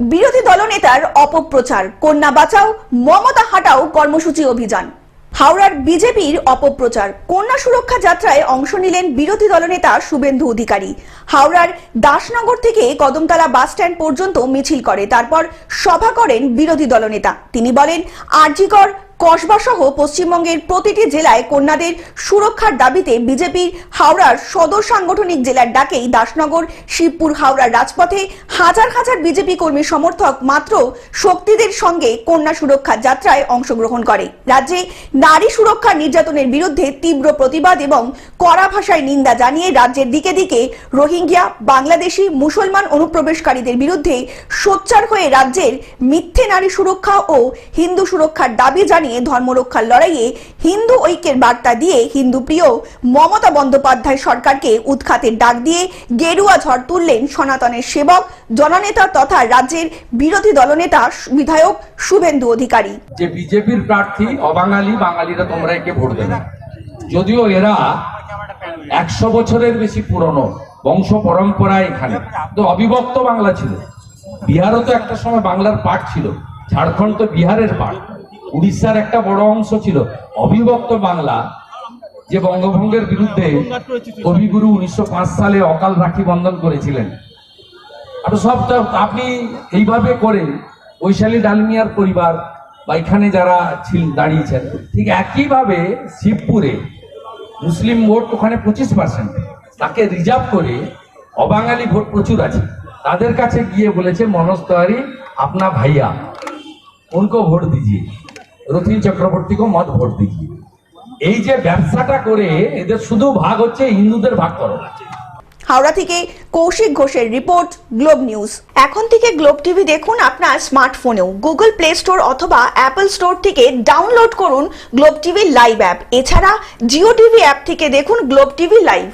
বিরোধী দলনেতার অপপ্রচার। কন্যা বাঁচাও, মমতা হাটাও কর্মসূচি অভিযান। হাওড়ার বিজেপির অপপ্রচার। কন্যা সুরক্ষা যাত্রায় অংশ নিলেন বিরোধী দলনেতা শুভেন্দু অধিকারী। হাওড়ার দাসনগর থেকে কদমতলা বাস স্ট্যান্ড পর্যন্ত মিছিল করে। তারপর সভা করেন বিরোধী দলনেতা। তিনি বলেন, আরজিকর কসবা সহ পশ্চিমবঙ্গের প্রতিটি জেলায় কন্যাদের সুরক্ষার দাবিতে বিজেপির হাওড়ার সদর সাংগঠনিক জেলার ডাকেই দাসনগর, শিবপুর, হাওড়ার রাজপথে হাজার হাজার বিজেপি কর্মী সমর্থক মাত্র শক্তিদের সঙ্গে কন্যা সুরক্ষা যাত্রায় অংশগ্রহণ করে। রাজ্যে নারী সুরক্ষা নির্যাতনের বিরুদ্ধে তীব্র প্রতিবাদ এবং কড়া ভাষায় নিন্দা জানিয়ে রাজ্যের দিকে দিকে রোহিঙ্গিয়া বাংলাদেশি, মুসলমান অনুপ্রবেশকারীদের বিরুদ্ধে সোচ্চার হয়ে রাজ্যের মিথ্যে নারী সুরক্ষা ও হিন্দু সুরক্ষার দাবি জানিয়ে ধর্মরক্ষার লড়াইয়ে হিন্দু ঐক্যের বার্তা দিয়ে হিন্দু প্রিয় মমতা বন্দ্যোপাধ্যায় সরকারকে উৎখাতের ডাক দিয়ে গেরুয়া ঝড় তুললেন সনাতনের সেবক, জননেতা তথা রাজ্যের বিরোধী দলনেতা বিধায়ক শুভেন্দু অধিকারী। যে বিজেপির প্রার্থী অবাঙালি, বাঙালিরা তোমরা একে ভোট দেবে যদিও এরা একশো বছরের বেশি পুরনো, বংশ পরম্পরা এখানে। তো অবিভক্ত বাংলা ছিল। বিহারও তো একটা সময় বাংলার পার্ট ছিল। ঝাড়খণ্ড তো বিহারের পার্ট উড়িষ্যার একটা বড় অংশ ছিল অবিভক্ত বাংলা, যে বঙ্গভঙ্গের বিরুদ্ধে কবিগুরু উনিশশো পাঁচ সালে অকাল রাখি বন্ধন করেছিলেন। আর সব তো আপনি এইভাবে করে বৈশালী ডালমিয়ার পরিবার বা এখানে যারা দাঁড়িয়েছেন, ঠিক একইভাবে শিবপুরে মুসলিম ভোট ওখানে পঁচিশ পার্সেন্ট তাকে রিজার্ভ করে অবাঙালি ভোট প্রচুর আছে। তাদের কাছে গিয়ে বলেছে, মনোজ তিওয়ারি, আপনা ভাইয়া উनको ভোট দিজিয়ে। রথিন চক্রবর্তীকে মত ভোট দিজিয়ে এই যে ব্যবসাটা করে এদের শুধু ভাগ হচ্ছে হিন্দুদের ভাগ করো। হাওড়া থেকে কৌশিক ঘোষের রিপোর্ট, গ্লোব নিউজ। এখন থেকে গ্লোব টিভি দেখুন আপনার স্মার্টফোনেও। গুগল প্লে স্টোর অথবা অ্যাপল স্টোর থেকে ডাউনলোড করুন গ্লোব টিভি লাইভ অ্যাপ। এছাড়া জিও টিভি অ্যাপ থেকে দেখুন গ্লোব টিভি লাইভ।